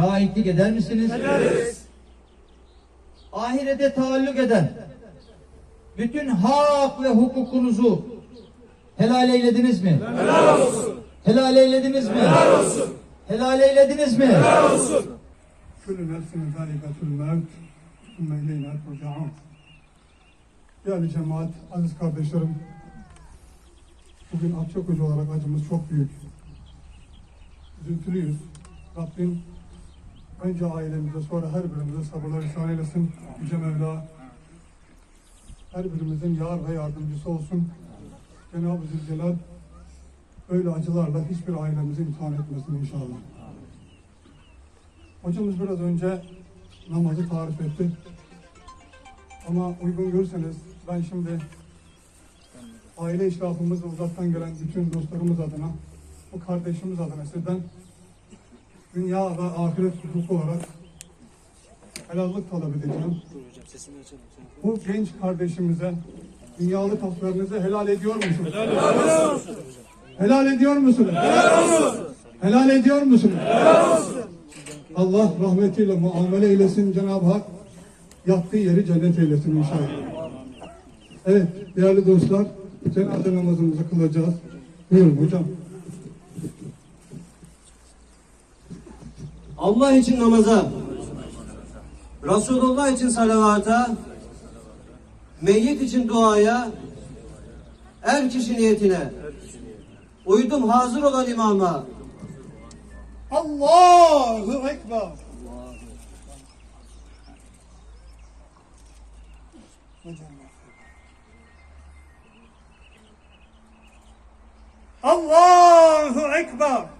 şahitlik eder misiniz? Ederiz. Ahirete taalluk eden bütün hak ve hukukunuzu helal eylediniz mi? Helal olsun. Helal eylediniz mi? Helal olsun. Helal eylediniz mi? Helal olsun. Kullu nefsin zâikatul mevt sümme ileyna turcaun. Değerli cemaat, aziz kardeşlerim, bugün Akçakoca olarak acımız çok büyük. Üzüntülüyüz. Rabbim önce ailemize sonra her birimize sabırlar ihsan eylesin. Yüce Mevla her birimizin yar ve yardımcısı olsun. Cenab-ı Zülcelal böyle acılarla hiçbir ailemizi imtihan etmesin inşallah. Hocamız biraz önce namazı tarif etti. Ama uygun görürseniz ben şimdi aile işrafımız uzaktan gelen bütün dostlarımız adına, bu kardeşimiz adına sizden dünya ve ahiret hukuku olarak helallik talep edeceğim. Bu genç kardeşimize dünyalık haklarınızı helal ediyor musunuz? Helal olsun. Helal ediyor musunuz? Helal olsun. Helal ediyor musunuz? Allah rahmetiyle muamele eylesin Cenab-ı Hak. Yattığı yeri cennet eylesin inşallah. Evet değerli dostlar cenaze namazımızı kılacağız. Buyurun hocam. Allah için namaza, Resulullah için salavata, meyyit için duaya, er kişi niyetine, uydum hazır olan imama, Allahu Ekber. Allahu Ekber.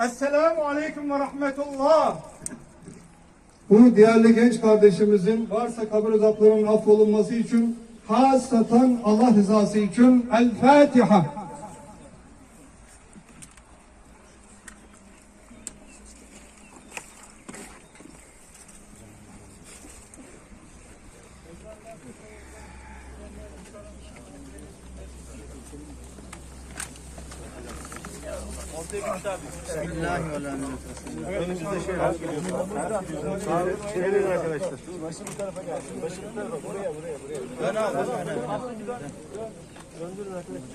Esselamu Aleyküm ve Rahmetullah. Bunu değerli genç kardeşimizin varsa kabir azaplarının affolunması için hasatan Allah rızası için El Fatiha. Önümüzde arkadaşlar. Başı bu tarafa gelsin. Başı bu tarafa. Buraya buraya buraya. Ben al. Döndürün arkadaşlar.